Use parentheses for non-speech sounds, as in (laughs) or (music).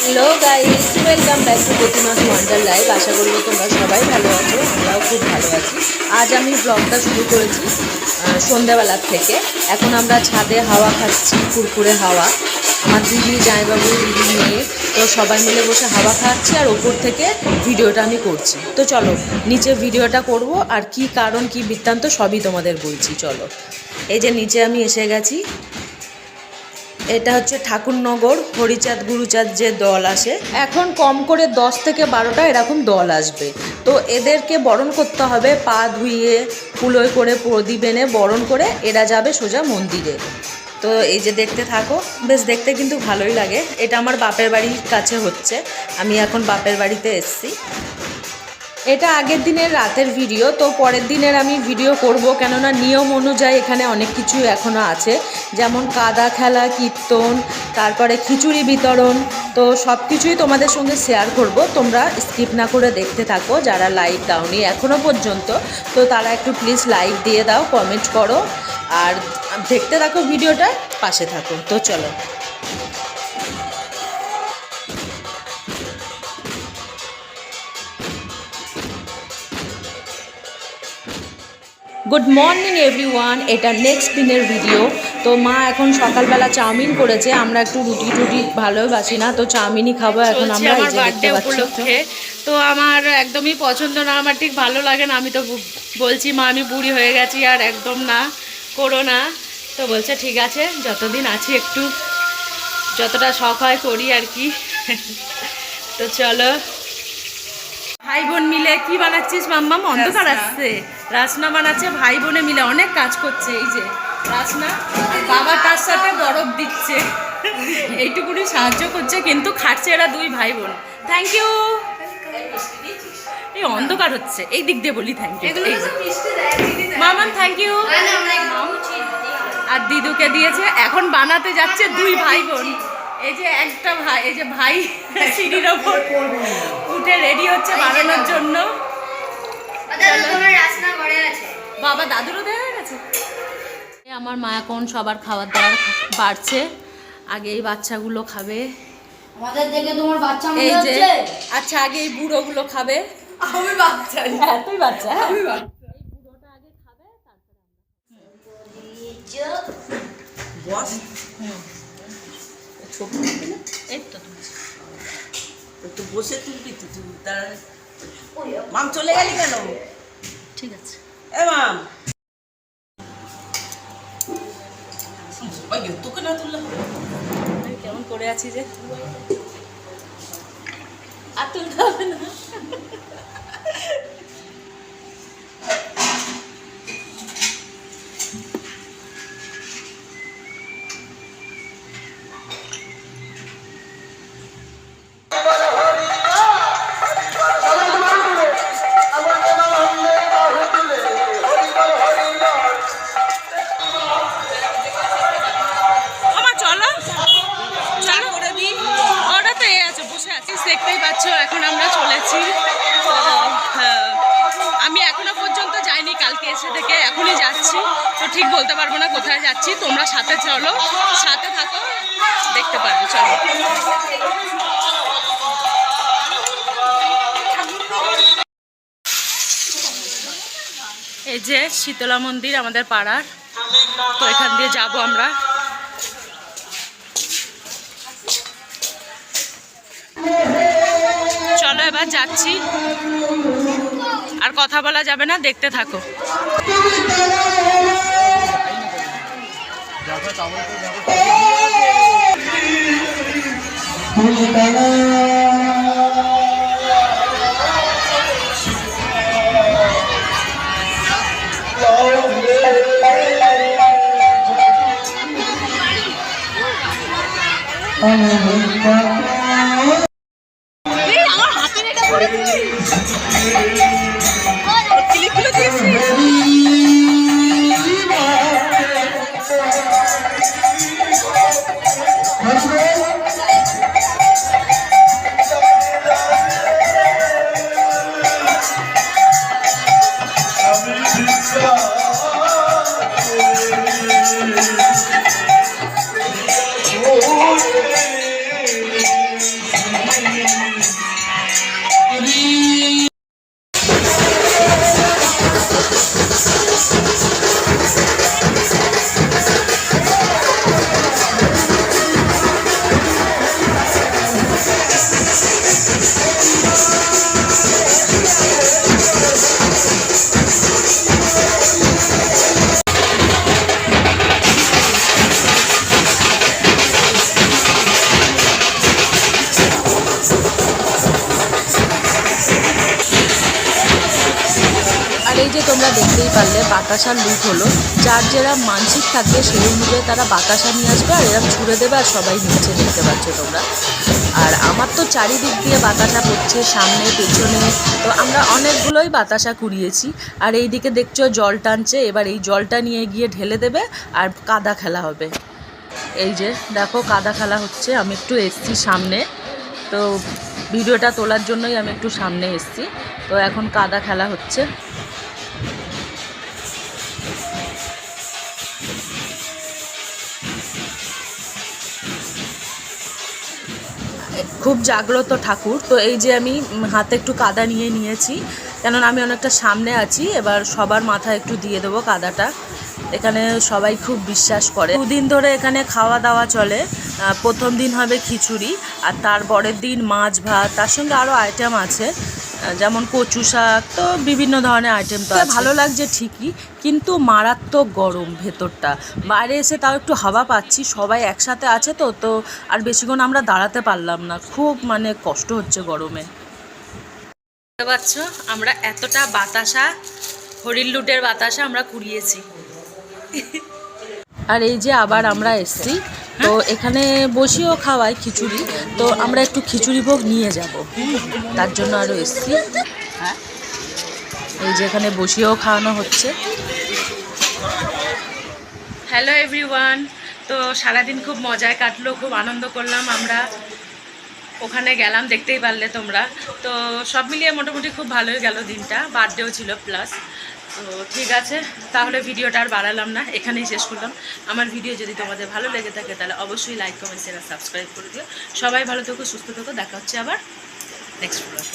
Hello guys welcome back to প্রতিমাস wonder live আশা করব তোমরা সবাই ভালো খুব ভালো আছি। আজ আমি ব্লগটা শুরু করেছি সন্ধ্যাবেলার থেকে। এখন আমরা ছাদে হাওয়া খাচ্ছি, কুরকুরে হাওয়া। আমার দিদি, জামাইবাবু, দিদি, মেয়ে, তো সবাই মিলে বসে হাওয়া খাচ্ছি আর ওপর থেকে ভিডিওটা আমি করছি। তো চলো, নিচে ভিডিওটা করব আর কি কারণ, কি বৃত্তান্ত সবই তোমাদের বলছি, চলো। এই যে নিচে আমি এসে গেছি এটা হচ্ছে ঠাকুরনগর, হরিচাঁদ, গুরুচাঁদ যে দল আসে, এখন কম করে দশ থেকে বারোটা এরকম দল আসবে। তো এদেরকে বরণ করতে হবে, পা ধুইয়ে, কুলোয় করে, প্রদীপ এনে বরণ করে এরা যাবে সোজা মন্দিরে। তো এই যে দেখতে থাকো, বেশ দেখতে কিন্তু ভালোই লাগে। এটা আমার বাপের বাড়ির কাছে হচ্ছে, আমি এখন বাপের বাড়িতে এসছি। এটা আগের দিনের রাতের ভিডিও তো পরের দিনের আমি ভিডিও করব। কেননা নিয়ম অনুযায়ী এখানে অনেক কিছু এখনও আছে। যেমন কাদা খেলা, কীর্তন, তারপরে খিচুড়ি বিতরণ। তো সব কিছুই তোমাদের সঙ্গে শেয়ার করব। তোমরা স্কিপ না করে দেখতে থাকো, যারা লাইক দাওনি এখনও পর্যন্ত। তো তারা একটু প্লিজ লাইক দিয়ে দাও কমেন্ট করো। আর দেখতে থাকো ভিডিওটা পাশে থাকো। তো চলো। গুড মর্নিং এভরিওয়ান এটা নেক্সট দিনের ভিডিও তো মা এখন সকালবেলা চাউমিন করেছে। আমরা একটু রুটি টুটি ভালোবাসি না তো চাউমিনই খাব এখন আমরা আমার বার্থডে উপলক্ষে। তো আমার একদমই পছন্দ না আমার ঠিক ভালো লাগে না। আমি তো বলছি মা আমি বুড়ি হয়ে গেছি আর একদম না করো না। তো বলছে ঠিক আছে যতদিন আছি একটু যতটা শখ হয় করি আর কি। (laughs) তো চলো। ভাই বোন মিলে কি বানাচ্ছিস মাম্মাম? অন্ধকার আসছে। রাসনা বানাচ্ছে ভাই বোনে মিলে অনেক কাজ করছে এই যে রাসনা বাবা তার সাথে বরফ দিচ্ছে। এইটুকুনি সাহায্য করছে কিন্তু খাচ্ছে এরা দুই ভাই বোন। থ্যাংক ইউ এই অন্ধকার হচ্ছে এই দিক দিয়ে বলি থ্যাংক ইউ মামান থ্যাংক ইউ আর দিদুকে দিয়েছে এখন বানাতে যাচ্ছে দুই ভাই বোন। এই যে একটা ভাই এই যে ভাই সিঁড়ির ওপর উঠে রেডি হচ্ছে বানানোর জন্য। বাবা দাদুরও দেওয়া হয়ে গেছে? এই আমার মা এখন সবার খাবার দাবার বাড়ছে। আগে এই বাচ্চাগুলো খাবে। আমাদের থেকে তোমার বাচ্চা মনে এই যে হচ্ছে? আচ্ছা আগে এই বুড়োগুলো খাবে। আমি বাচ্চা। হ্যাঁ তুই বাচ্চা। হ্যাঁ? আমি বাচ্চা। বস। এই তো তুমি। একটু বসে তুলবি তো তুই তার মাম চলে গেলি কেন? ঠিক আছে। এ মাম। ওই যে, তোকে না তুললাম। কেমন করে আছি যে? আর তুলতে হবে না। পাচ্ছ এখন আমরা চলেছি। আমি এখনও পর্যন্ত যাইনি কালকে এসে থেকে, এখনই যাচ্ছি। তো ঠিক বলতে পারব না কোথায় যাচ্ছি, তোমরা সাথে চলো, সাথে থাকো, দেখতে পারবে, চলো। এই যে শীতলা মন্দির আমাদের পাড়ার, তো এখান দিয়ে যাব আমরা। চলো এবার যাচ্ছি। আর কথা বলা যাবে না দেখতে থাকো। Thank you. তোমরা দেখতেই পারলে বাতাসার লুট হলো। যার যেরা মানসিক থাকবে সেই অনুযায়ী তারা বাতাসা নিয়ে আসবে আর এরকম ছুড়ে দেবে আর সবাই নিচে দেখতে পাচ্ছ তোমরা। আর আমার তো চারিদিক দিয়ে বাতাসা পড়ছে, সামনে, পেছনে। তো আমরা অনেকগুলোই বাতাসা কুড়িয়েছি। আর এই দিকে দেখছ জল টানছে, এবার এই জলটা নিয়ে গিয়ে ঢেলে দেবে আর কাদা খেলা হবে। এই যে, দেখো কাদা খেলা হচ্ছে, আমি একটু এসছি সামনে। তো ভিডিওটা তোলার জন্যই আমি একটু সামনে এসছি। তো এখন কাদা খেলা হচ্ছে। খুব জাগ্রত ঠাকুর। তো এই যে আমি হাতে একটু কাদা নিয়ে নিয়েছি, কেননা আমি অনেকটা সামনে আছি, এবার সবার মাথা একটু দিয়ে দেবো কাদাটা। এখানে সবাই খুব বিশ্বাস করে। দুদিন ধরে এখানে খাওয়া দাওয়া চলে প্রথম দিন হবে খিচুড়ি, আর তার পরের দিন মাছ ভাত, তার সঙ্গে আরও আইটেম আছে। যেমন কচু শাক তো বিভিন্ন ধরনের আইটেম তো ভালো লাগছে ঠিকই কিন্তু মারাত্মক গরম ভেতরটা। বাইরে এসে তাও একটু হাওয়া পাচ্ছি সবাই একসাথে আছে তো তো আর বেশিক্ষণ আমরা দাঁড়াতে পারলাম না। খুব মানে কষ্ট হচ্ছে গরমে। বুঝতে পারছ আমরা এতটা বাতাসা হরিল লুটের বাতাসা আমরা কুড়িয়েছি। আর এই যে আবার আমরা এসছি তো এখানে বসিয়েও খাওয়াই খিচুড়ি। তো আমরা একটু খিচুড়ি ভোগ নিয়ে যাব। তার জন্য আরও এসছি। এই যে এখানে বসিয়েও খাওয়ানো হচ্ছে। হ্যালো এভরিওয়ান তো সারাদিন খুব মজায় কাটলো, খুব আনন্দ করলাম আমরা। ওখানে গেলাম, দেখতেই পারলে তোমরা। তো সব মিলিয়ে মোটামুটি খুব ভালোই গেল দিনটা। বার্থডেও ছিল প্লাস তো ঠিক আছে, তাহলে ভিডিওটা আর বাড়ালাম না, এখানেই শেষ করলাম। আমার ভিডিও যদি তোমাদের ভালো লেগে থাকে, তাহলে অবশ্যই লাইক, কমেন্ট শেয়ার সাবস্ক্রাইব করে দিও। সবাই ভালো থেকো, সুস্থ থেকো, দেখা হচ্ছে আবার নেক্সট ব্লগে